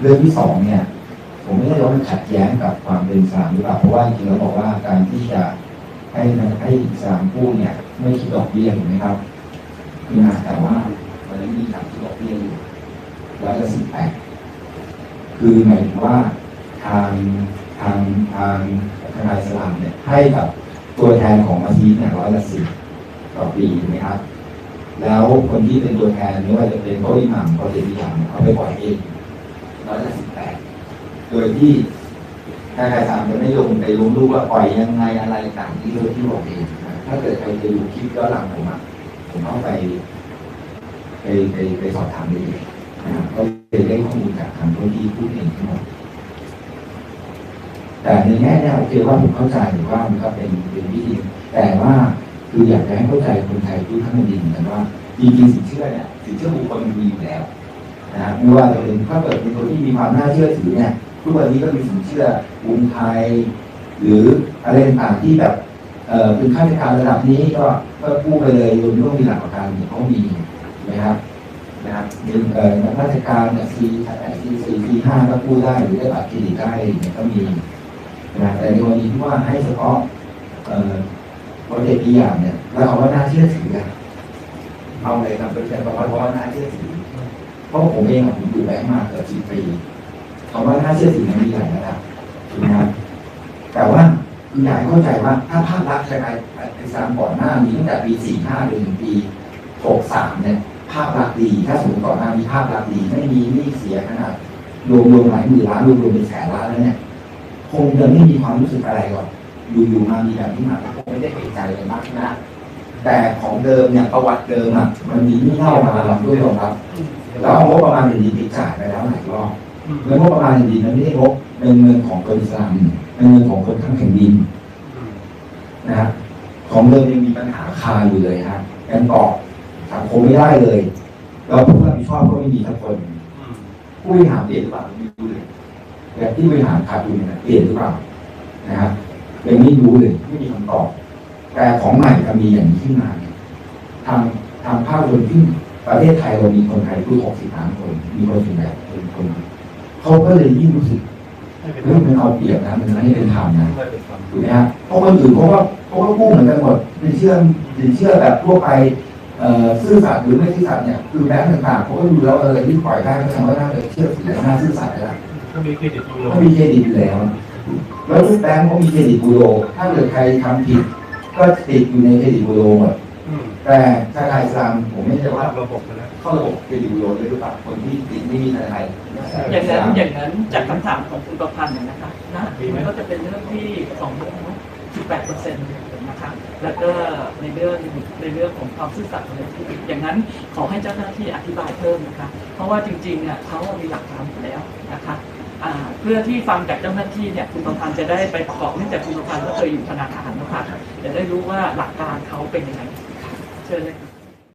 เรื่องที่สองเนี่ย ผมไม่ได้ว่ามันขัดแย้งกับความเป็นอิสลามหรือเปล่าเพราะว่าจริงๆเราบอกว่าการที่จะให้ให้อิสลามพูดเนี่ย ไม่คิดดอกเบี้ยถูกไหมครับนะแต่ว่าวันนี้มีการคิดดอกเบี้ยอยู่ร้อยละสิบแปดคือหมายถึงว่าทางทางทางทนายสลามเนี่ยให้กับตัวแทนของมัสยิดเนี่ยร้อยละสิบต่อปีถูกไหมครับ แล้วคนที่เป็นตัวแทนไม่ว่าจะเป็นโค้อิหมัมเขาเดบิยามเขาไปปล่อยเองร้อยละสิบแปดโดยที่ทางการสามจะไม่ลงไปลงรูปว่าปล่อยยังไงอะไรต่างที่โดยที่บอกเองนะถ้าเกิดใครไปดูคลิปย้อนหลังผมอะผมเอาไปไปไปไปสอบถามเลยนะครับก็เลยได้ข้อมูลจากทางคนที่พูดเองทั้งหมดแต่ในแง่เนี่ยโอเคว่าผมเข้าใจว่ามันก็เป็นเป็นวิธีแต่ว่า คืออยากจะให้เข้าใจคนไทยทุกท่านดีเหนกันว่าจริงๆสินเชื่อเนี่ยสินเชื่อบุคคลมันมีอยู่แล้วนะครับไม่ว่าจะเป็นถ้าเกิดเป็นคนที่มีความน่าเชื่อถือเนี่ยทุกวันนี้ก็มีสินเชื่อกรุงไทย หรืออะไรต่างๆที่แบบเอ่อเป็นข้าราชการระดับนี้ก็ก็กู้ไปเลยโดยไม่ต้องมีหลักประกันเนี่ยเขามีนะครับนะครับมีเอ่อนักราชการเนี่ยซีซีซีซีห้าก็กู้ได้หรือได้บัตรเครดิตได้เนี่ยก็มีนะแต่ในวันนี้ที่ว่าให้เฉพาะเอ่อ โปรเจกต์อีกอย่างเนี่ยแล้วเอาว่าน่าเชื่อถืออะเอาเลยครับเป็นแบบว่าเพราะว่าน่าเชื่อถือเพราะผมเองผมอยู่แบงค์มาเกือบสิบปีคำว่าน่าเชื่อถือมันมีหลายระดับถูกไหมครับแต่ว่าคืออยากให้เข้าใจว่าถ้าภาพลักษณ์ใช่ไหมไอ้สามก่อนหน้ามีตั้งแต่ปีสี่ห้าจนถึงปีหกสามเนี่ยภาพลักษณ์ดี ถ้าสมมติก่อนหน้ามีภาพลักษณ์ดีไม่มีหนี้เสียขนาดรวมรวมหลายหมื่นล้านรวมรวมเป็นแสนล้านแล้วเนี่ย คงจะไม่มีความรู้สึกอะไรก่อน อยู่ๆมามีแบบนี้มาคงไม่ได้เอกใจอะไรมากนะแต่ของเดิมเนี่ยประวัติเดิมอะมันมีที่เล่ามาเราด้วยหรอครับ แล้วงบประมาณแผ่นดินติดจ่ายไปแล้วหลายรอบเงินงบประมาณแผ่นดินนั้นไม่ได้งบเป็นเงินของคนอิสลามเป็นเงินของคนทั้งแผ่นดินนะครับของเดิมยังมีปัญหาคาอยู่เลยครับยังตอบสังคมไม่ได้เลยแล้วผู้รับผิดชอบก็ไม่มีสักคนผู้บริหารเปลี่ยนหรือเปล่าไม่รู้เลยแบบที่บริหารขาดทุนเนี่ยเปลี่ยนหรือเปล่านะครับ ยังไม่รู้เลยไม่มีคำตอบ แต่ของใหม่ก็มีอย่างนี้ขึ้นมาเนี่ยทางทางภาคส่วนที่ประเทศไทยเรามีคนไทยคือ60ล้านคน มีคนส่วนใหญ่เป็นคนเขาก็เลยยิ่งรู้สึกเรื่องมันเอาเปรียบนะมันไม่เป็นธรรมนะถูกไหมฮะเพราะคนอื่นเขาก็เขาก็กู้เหมือนกันหมดสินเชื่อสินเชื่อแบบทั่วไปเอ่อซื่อสัตย์หรือไม่ซื่อสัตย์เนี่ยคือแบงก์ต่างๆเขาก็ดูแล้วเออที่ปล่อยได้ก็แสดงว่าน่าจะเชื่อถือและน่าซื่อสัตย์แล้วก็มีเครดิตยูโรเขามีเครดิตอยู่แล้ว แล้วทุกแบงก์เขามีเครดิตบูโร ถ้าเกิดใครทำผิด ก็ติดอยู่ในเครดิตบูโรหมดอืมแต่ธนาคารอิสลามผมไม่ใช่ว่าระบบไปแล้วเข้าระบบเครดิตบูโรเลยหรือเปล่าคนที่ติดหนี่ธนาคารอย่างนั้นอย่างนั้นจากคำถามของคุณประพันธ์เนี่ยนะคะนะมันก็จะเป็นเรื่องที่สองเรื่องเนาะ18เปอร์เซ็นต์นะคะแล้วก็ในเรื่องในเรื่องของความซื่อสัตย์อะไรที่อย่างนั้นขอให้เจ้าหน้าที่อธิบายเพิ่มนะคะ เพราะว่าจริงๆเนี่ยเขามีหลักฐานอยู่แล้วนะคะอ่า เพื่อที่ฟังจากเจ้าหน้าที่เนี่ยคุณประพันธ์จะได้ไปประกอบเนื่องจากคุณประพันธ์ก็เคยอยู่ธนาคารนะคะจะได้รู้ว่าหลักการเขาเป็นยังไงเชิญเลยค่ะ